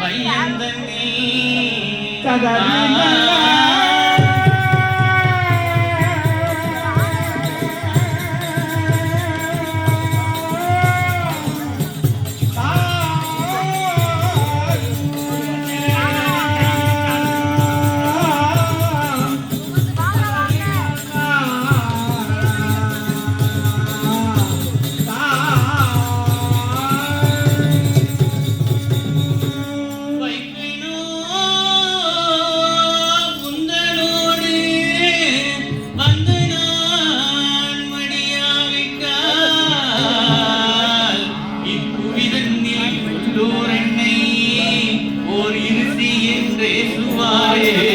வையந்தனே கதவி இப்புவிதன்னில் உள்ளோர் ஓர் இருசி என்றே சுவாயே